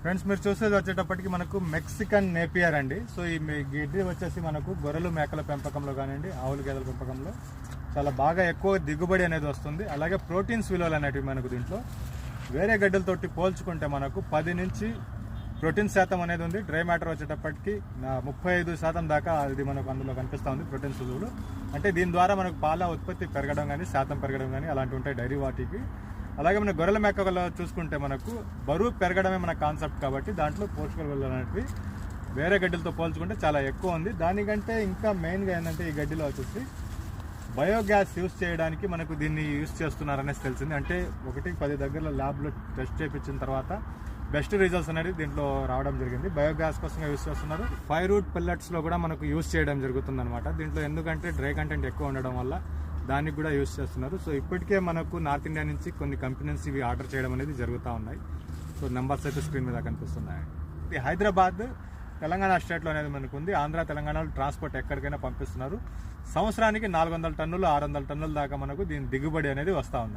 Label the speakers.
Speaker 1: Friends మీరు చూసేది వచ్చేటప్పటికి మనకు మెక్సికన్ నేపియర్ అండి. సో ఈ గిడ్డి వచ్చేసి మనకు గొర్రెలు మేకల పెంపకంలో కానివ్వండి ఆవుల గేదెల పెంపకంలో చాలా బాగా ఎక్కువ దిగుబడి అనేది వస్తుంది. అలాగే ప్రోటీన్స్ విలువలు అనేటివి మనకు దీంట్లో. వేరే గడ్డలతోటి పోల్చుకుంటే మనకు పది నుంచి ప్రోటీన్ శాతం అనేది ఉంది. డ్రై మ్యాటర్ వచ్చేటప్పటికి ముప్పై ఐదు శాతం దాకా అది మనకు అందులో కనిపిస్తూ ఉంది ప్రోటీన్స్ విలువలు. అంటే దీని ద్వారా మనకు పాల ఉత్పత్తి పెరగడం కానీ శాతం పెరగడం కానీ అలాంటివి ఉంటాయి డైరీ వాటికి. అలాగే మన గొర్రెల మేకల చూసుకుంటే మనకు బరువు పెరగడమే మన కాన్సెప్ట్ కాబట్టి దాంట్లో పోషకాలు అనేటివి వేరే గడ్డలతో పోల్చుకుంటే చాలా ఎక్కువ ఉంది. దానికంటే ఇంకా మెయిన్గా ఏంటంటే ఈ గడ్డిలో వచ్చేసి బయోగ్యాస్ యూస్ చేయడానికి మనకు దీన్ని యూస్ చేస్తున్నారనేసి తెలిసింది. అంటే ఒకటి పది దగ్గరలో ల్యాబ్లో టెస్ట్ చేయించిన తర్వాత బెస్ట్ రిజల్ట్స్ అనేది దీంట్లో రావడం జరిగింది. బయోగ్యాస్ కోసం యూస్ చేస్తున్నారు. ఫైవ్ రూట్ పిల్లట్స్లో కూడా మనకు యూస్ చేయడం జరుగుతుంది అనమాట దీంట్లో ఎందుకంటే డ్రై కంటెంట్ ఎక్కువ ఉండడం వల్ల దానికి కూడా యూస్ చేస్తున్నారు. సో ఇప్పటికే మనకు నార్త్ ఇండియా నుంచి కొన్ని కంపెనీస్ ఇవి ఆర్డర్ చేయడం అనేది జరుగుతూ ఉన్నాయి. సో నెంబర్స్ అయితే స్క్రీన్ మీద కనిపిస్తున్నాయి. ఇది హైదరాబాద్ తెలంగాణ స్టేట్లో అనేది మనకు ఉంది ఆంధ్ర తెలంగాణలో ట్రాన్స్పోర్ట్ ఎక్కడికైనా పంపిస్తున్నారు. సంవత్సరానికి నాలుగు వందల టన్నులు ఆరు వందల టన్నుల దాకా మనకు దీని దిగుబడి అనేది వస్తూ ఉంది.